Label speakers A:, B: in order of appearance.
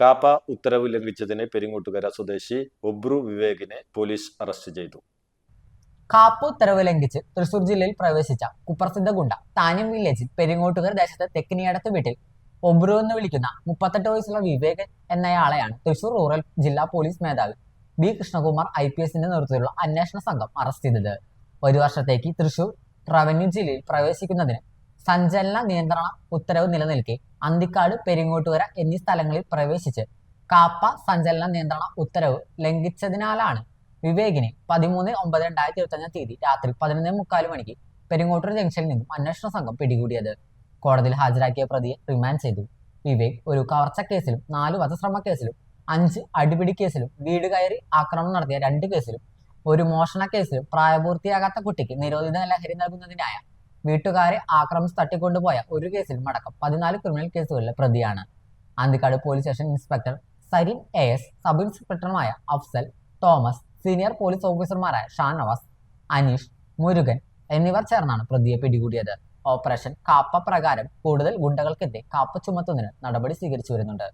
A: കാപ്പ ഉത്തരവ് ലംഘിച്ചതിന് പെരിങ്ങോട്ടുകര സ്വദേശി ഒബ്രു വിവേകിനെ police arrest ചെയ്തു.
B: കാപ്പ് ഉത്തരവ് ലംഘിച്ച് തൃശൂർ ജില്ലയിൽ പ്രവേശിച്ച കുപ്രസിദ്ധ ഗുണ്ട താനും വില്ലേജിൽ പെരിങ്ങോട്ടുകര ദേശത്തെ തെക്കിനിയടത്ത് വീട്ടിൽ ഒബ്രു എന്ന് വിളിക്കുന്ന മുപ്പത്തെട്ട് വയസ്സുള്ള വിവേകൻ എന്നയാളെയാണ് തൃശൂർ റൂറൽ ജില്ലാ പോലീസ് മേധാവി ബി കൃഷ്ണകുമാർ ഐ പി എസിന്റെ നേതൃത്വത്തിലുള്ള അന്വേഷണ സംഘം അറസ്റ്റ് ചെയ്തത്. ഒരു വർഷത്തേക്ക് തൃശൂർ റവന്യൂ ജില്ലയിൽ പ്രവേശിക്കുന്നതിന് സഞ്ചലന നിയന്ത്രണ ഉത്തരവ് നിലനിൽക്കെ. അന്തിക്കാട് പെരിങ്ങോട്ടുകര എന്നീ സ്ഥലങ്ങളിൽ പ്രവേശിച്ച് കാപ്പ സഞ്ചലന നിയന്ത്രണ ഉത്തരവ് ലംഘിച്ചതിനാലാണ് വിവേകിനെ പതിമൂന്ന് ഒമ്പത് രണ്ടായിരത്തി ഇരുപത്തഞ്ചാം തീയതി രാത്രി പതിനൊന്നേ മുക്കാൽ മണിക്ക് പെരിങ്ങോട്ടൂർ ജംഗ്ഷനിൽ നിന്നും അന്വേഷണ സംഘം പിടികൂടിയത്. കോടതിയിൽ ഹാജരാക്കിയ പ്രതിയെ റിമാൻഡ് ചെയ്തു. വിവേക് ഒരു കവർച്ച കേസിലും നാല് വധശ്രമ കേസിലും അഞ്ച് അടിപിടി കേസിലും വീട് കയറി ആക്രമണം നടത്തിയ രണ്ട് കേസിലും ഒരു മോഷണ കേസിലും പ്രായപൂർത്തിയാകാത്ത കുട്ടിക്ക് നിരോധിത ലഹരി നൽകുന്നതിനായ വീട്ടുകാരെ ആക്രമിച്ച് തട്ടിക്കൊണ്ടുപോയ ഒരു കേസിൽ മടക്കം. പതിനാല് ക്രിമിനൽ കേസുകളിലെ പ്രതിയാണ്. Anthikad police station inspector Sarin A S sub ഇൻസ്പെക്ടറുമായ Afsal Thomas senior police ഓഫീസർമാരായ ഷാനവാസ് അനീഷ് മുരുകൻ എന്നിവർ ചേർന്നാണ് പ്രതിയെ പിടികൂടിയത്. ഓപ്പറേഷൻ കാപ്പ പ്രകാരം കൂടുതൽ ഗുണ്ടകൾക്കെതിരെ കാപ്പ ചുമത്തുന്നതിന് നടപടി സ്വീകരിച്ചു വരുന്നുണ്ട്.